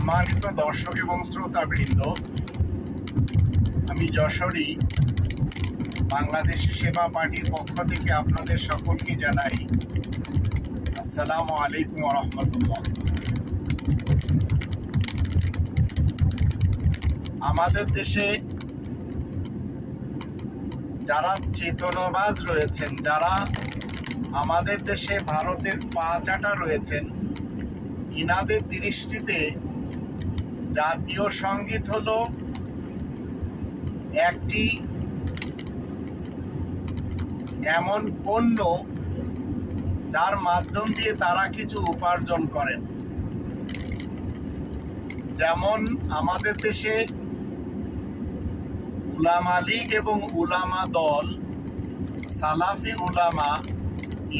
সম্মানিত দর্শক এবং শ্রোতাবৃন্দ, আমি যশোরী, বাংলাদেশি সেবা পার্টির পক্ষ থেকে আপনাদের সকলকে জানাই আসসালামু আলাইকুম রহমতুল্লাহ। আমাদের দেশে যারা চেতনবাজ রয়েছেন, যারা আমাদের দেশে ভারতের পা চাটা রয়েছেন, ইনাদের দৃষ্টিতে জাতীয় সংগীত হলো একটি এমন পণ্য যার মাধ্যম দিয়ে তারা কিছু উপার্জন করেন। যেমন আমাদের দেশে উলামা লীগ এবং উলামা দল, সালাফি উলামা,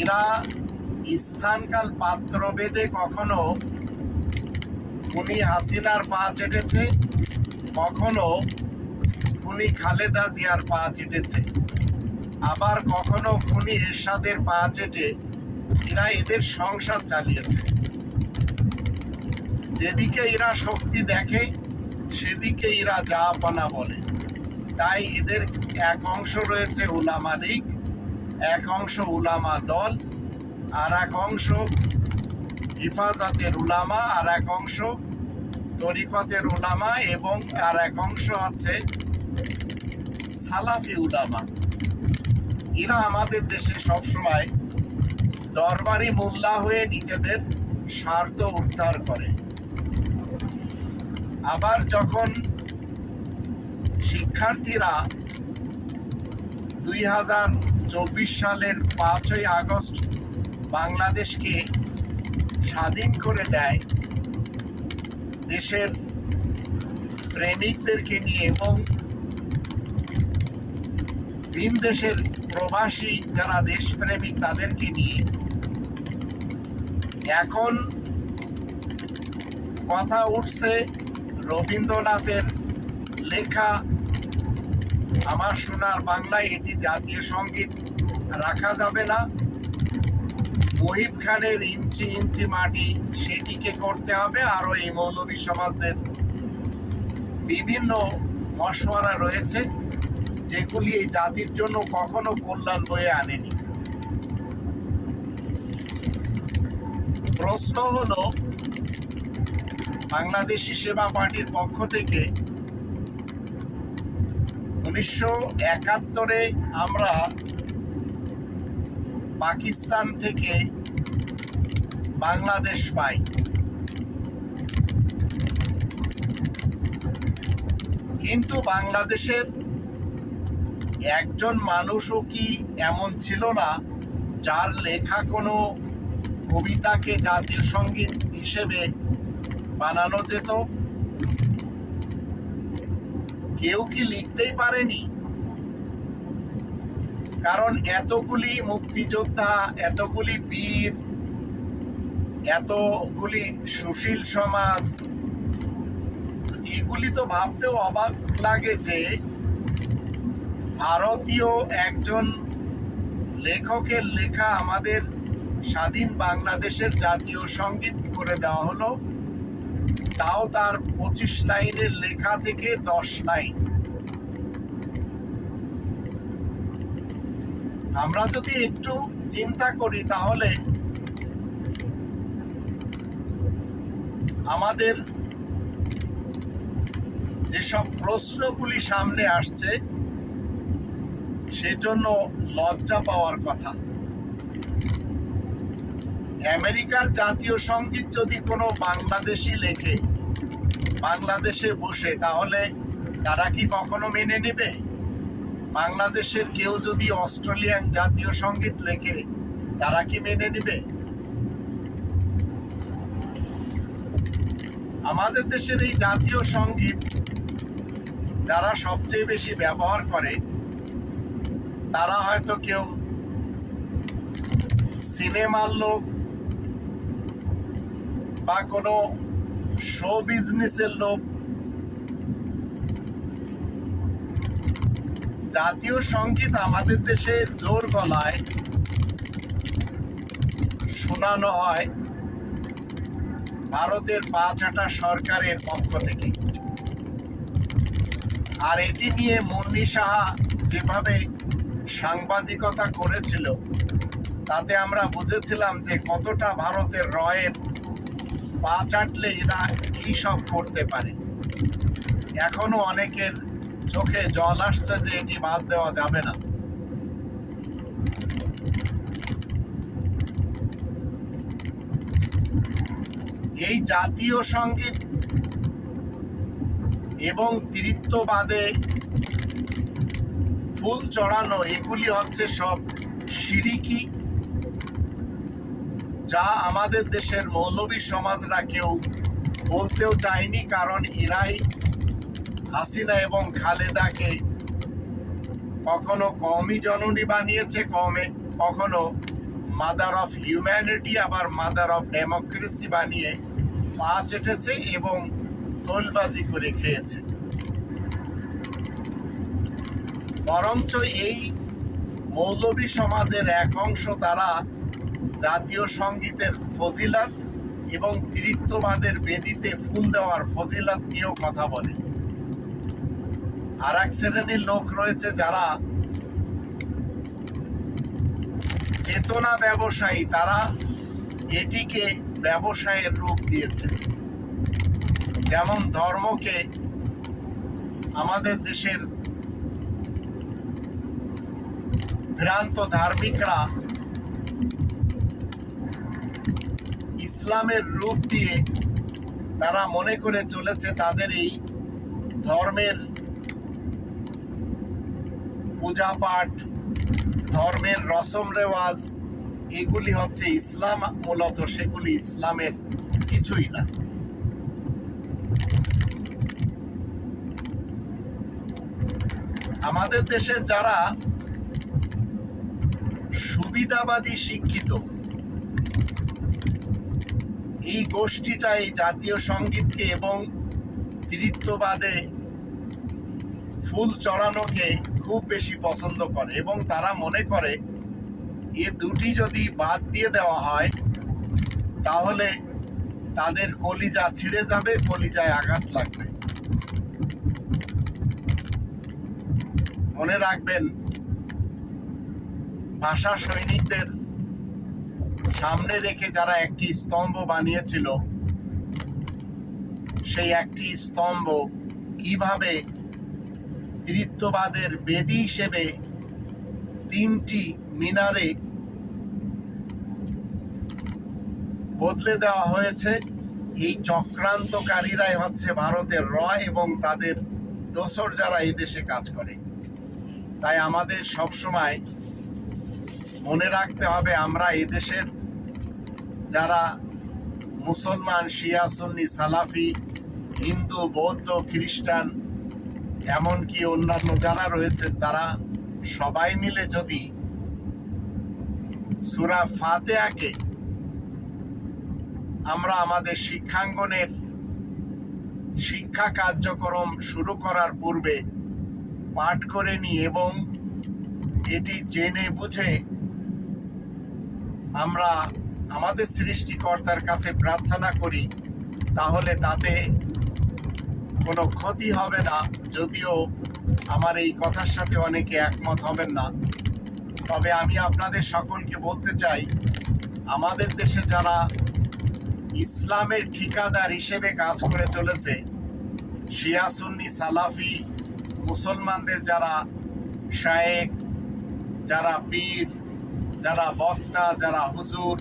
এরা স্থানকাল পাত্রভেদে কখনো খুনি হাসিনার পা চেটেছে, কখনো খুনি খালেদা জিয়ার পা চেটেছে। আবার কখনো খুনি এরশাদের পা চেটে এরা এদের সংসার চালিয়েছে। যেদিকে এরা শক্তি দেখে, সেদিকে এরা যা পানা বলে। তাই এদের এক অংশ রয়েছে উলামা লীগ, এক অংশ উলামা দল, আর এক অংশ হিফাজতের উলামা আর এক অংশ তরিকতের উলামা এবং আর এক অংশ হচ্ছে সালাফি উলামা। এরা আমাদের দেশে সবসময় দরবারি মোল্লা হয়ে নিজেদের স্বার্থ উদ্ধার করে। আবার যখন শিক্ষার্থীরা দুই হাজার চব্বিশ সালের পাঁচই আগস্ট বাংলাদেশকে স্বাধীন করে দেয়। দেশের প্রেমিকদেরকে নিয়ে এবং ভিন দেশের প্রবাসী যারা দেশপ্রেমিক তাদেরকে নিয়ে এখন কথা উঠছে রবীন্দ্রনাথের লেখা আমার সোনার বাংলায়, এটি জাতীয় সংগীত, রাখা যাবে না। মহিব খানের ইঞ্চি ইঞ্চি মাটি সেটিকে করতে হবে, আরও এই মৌলবী সমাজদের বিভিন্ন মশওয়ারা রয়েছে, যেগুলি এই জাতির জন্য কখনো কল্যাণ বয়ে আনেনি। প্রশ্ন হলো, বাংলাদেশি সেবা পার্টির পক্ষ থেকে উনিশশো একাত্তরে আমরা পাকিস্তান থেকে বাংলাদেশ পাই। কিন্তু বাংলাদেশের একজন মানুষও কি এমন ছিল না, যার লেখা কোনো কবিতাকে জাতীয় সংগীত হিসেবে বানানো যেত? কেউ কি লিখতেই পারেনি? কারণ এতগুলি মুক্তিযোদ্ধা, এতগুলি বীর, এতগুলি সুশীল সমাজ, এগুলি তো ভাবতেও অবাক লাগে যে ভারতীয় একজন লেখকের লেখা আমাদের স্বাধীন বাংলাদেশের জাতীয় সংগীত করে দেওয়া হলো। তাও তার পঁচিশ লাইনের লেখা থেকে দশ লাইন। আমরা যদি একটু চিন্তা করি তাহলে আমাদের যেসব প্রশ্নগুলি সামনে আসছে, সেজন্য লজ্জা পাওয়ার কথা। আমেরিকার জাতীয় সংগীত যদি কোনো বাংলাদেশি লেখে, বাংলাদেশে বসে, তাহলে তারা কি কখনো মেনে নেবে? বাংলাদেশের কেউ যদি অস্ট্রেলিয়ান জাতীয় সংগীত লেখে, তারা কি মেনে নেবে? আমাদের দেশের এই জাতীয় সংগীত যারা সবচেয়ে বেশি ব্যবহার করে, তারা হয়তো কেউ সিনেমার লোক বা কোনো শো বিজনেসের লোক জাতীয় সংগীত আমাদের দেশে জোর গলায় শোনানো হয় ভারতের পাঁচহাটা সরকারের পক্ষ থেকে। আর এটি নিয়ে মুন্নি সাহা যেভাবে সাংবাদিকতা করেছিল, তাতে আমরা বুঝেছিলাম যে কতটা ভারতের রয়ের পা চাটলে এরা কী সব করতে পারে। এখনও অনেকের চোখে জল আসছে যে এটি বাদ দেওয়া যাবে না। এই জাতীয় সংগীত এবং তৃত্ববাদে ফুল চড়ানো, এগুলি হচ্ছে সব সিরিকি, যা আমাদের দেশের মৌলবী সমাজরা কেউ বলতেও চায়নি, কারণ ইরাই হাসিনা এবং খালেদাকে কখনো কমই জননী বানিয়েছে কমে কখনো মাদার অফ হিউম্যানিটি আবার মাদার অফ ডেমোক্রেসি বানিয়ে পা চেটেছে এবং তোলবাজি করে খেয়েছে। বরঞ্চ এই মৌলবী সমাজের এক অংশ তারা জাতীয় সঙ্গীতের ফজিলাত এবং তৃত্ববাদের বেদিতে ফুল দেওয়ার ফজিলাত নিয়েও কথা বলে। আর এক শ্রেণির লোক রয়েছে যারা চেতনা ব্যবসায়ী, তারা এটিকে ব্যবসায়ের রূপ দিয়েছে। যেমন ধর্মকে আমাদের দেশের ভ্রান্ত ধার্মিকরা ইসলামের রূপ দিয়ে তারা মনে করে চলেছে তাদের এই ধর্মের পূজা পাঠ, ধর্মের রসম রেওয়াজ, এগুলি হচ্ছে ইসলাম, মূলত সেগুলি ইসলামের কিছুই না। আমাদের দেশের যারা সুবিধাবাদী শিক্ষিত, এই গোষ্ঠীটা, এই জাতীয় সঙ্গীতকে এবং তৃত্ববাদে ফুল চড়ানোকে খুব বেশি পছন্দ করে এবং তারা মনে করে, এ দুটি যদি বাদ দিয়ে দেওয়া হয়, তাহলে তাদের কলিজা ছিঁড়ে যাবে, কলিজায় আঘাত লাগবে। মনে রাখবেন, ভাষা সৈনিকদের সামনে রেখে যারা একটি স্তম্ভ বানিয়েছিল, সেই একটি স্তম্ভ কীভাবে তৃত্ববাদের বেদি হিসেবে তিনটি মিনারে বদলে দেওয়া হয়েছে। এই চক্রান্তকারীরাই হচ্ছে ভারতের র এবং তাদের দোসর যারা এই দেশে কাজ করে। তাই আমাদের সবসময় মনে রাখতে হবে, আমরা এই দেশের যারা মুসলমান, শিয়া, সুন্নি, সালাফি, হিন্দু, বৌদ্ধ, খ্রিস্টান এমনকি অন্যান্য যারা রয়েছেন তারা সবাই মিলে যদি সুরা ফাতেয়াকে আমরা আমাদের শিক্ষাঙ্গনের শিক্ষা কার্যক্রম শুরু করার পূর্বে পাঠ করে নিই এবং এটি জেনে বুঝে আমরা আমাদের সৃষ্টিকর্তার কাছে প্রার্থনা করি, তাহলে তাতে কোনো ক্ষতি হবে না, যদিও আমার এই কথার সাথে অনেকে একমত হবেন না। তবে আমি আপনাদের সকলকে বলতে চাই, আমাদের দেশে যারা ইসলামের ঠিকাদার হিসেবে কাজ করে চলেছে, শিয়া, সুন্নি, সালাফি, মুসলমানদের যারা শায়েক, যারা পীর, যারা বক্তা, যারা হুজুর,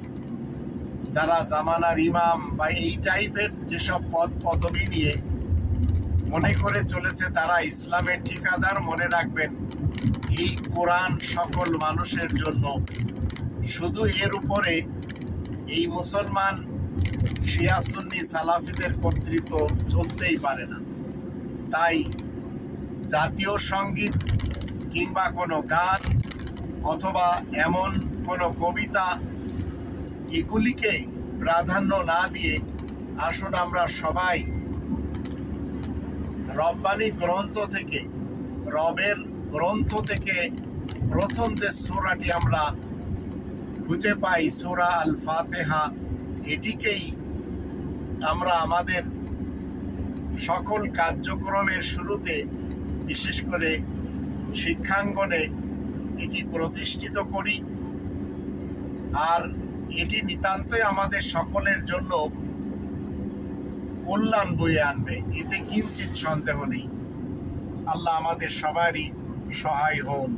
যারা জামানার ইমাম বা এই টাইপের যেসব পদ পদবি নিয়ে মনে করে চলেছে তারা ইসলামের ঠিকাদার, মনে রাখবেন, এই কোরআন সকল মানুষের জন্য। শুধু এর উপরে এই মুসলমান শিয়াসুন্নি সালাফিদের কর্তৃত্ব চলতেই পারে না। তাই জাতীয় সংগীত কিংবা কোনো গান অথবা এমন কোনো কবিতা এগুলিকে প্রাধান্য না দিয়ে আসুন আমরা সবাই রব্বানি গ্রন্থ থেকে, রবের গ্রন্থ থেকে প্রথম যে সুরাটি আমরা খুঁজে পাই, সুরা আল ফাতেহা এটিকেই আমরা আমাদের সকল কার্যক্রমের শুরুতে, বিশেষ করে শিক্ষাঙ্গনে এটি প্রতিষ্ঠিত করি। আর এটি নিতান্তই আমাদের সকলের জন্য কল্যাণ বয়ে আনবে এতে কিঞ্চিত সন্দেহ নেই। আল্লাহ আমাদের সবারই সহায় হন।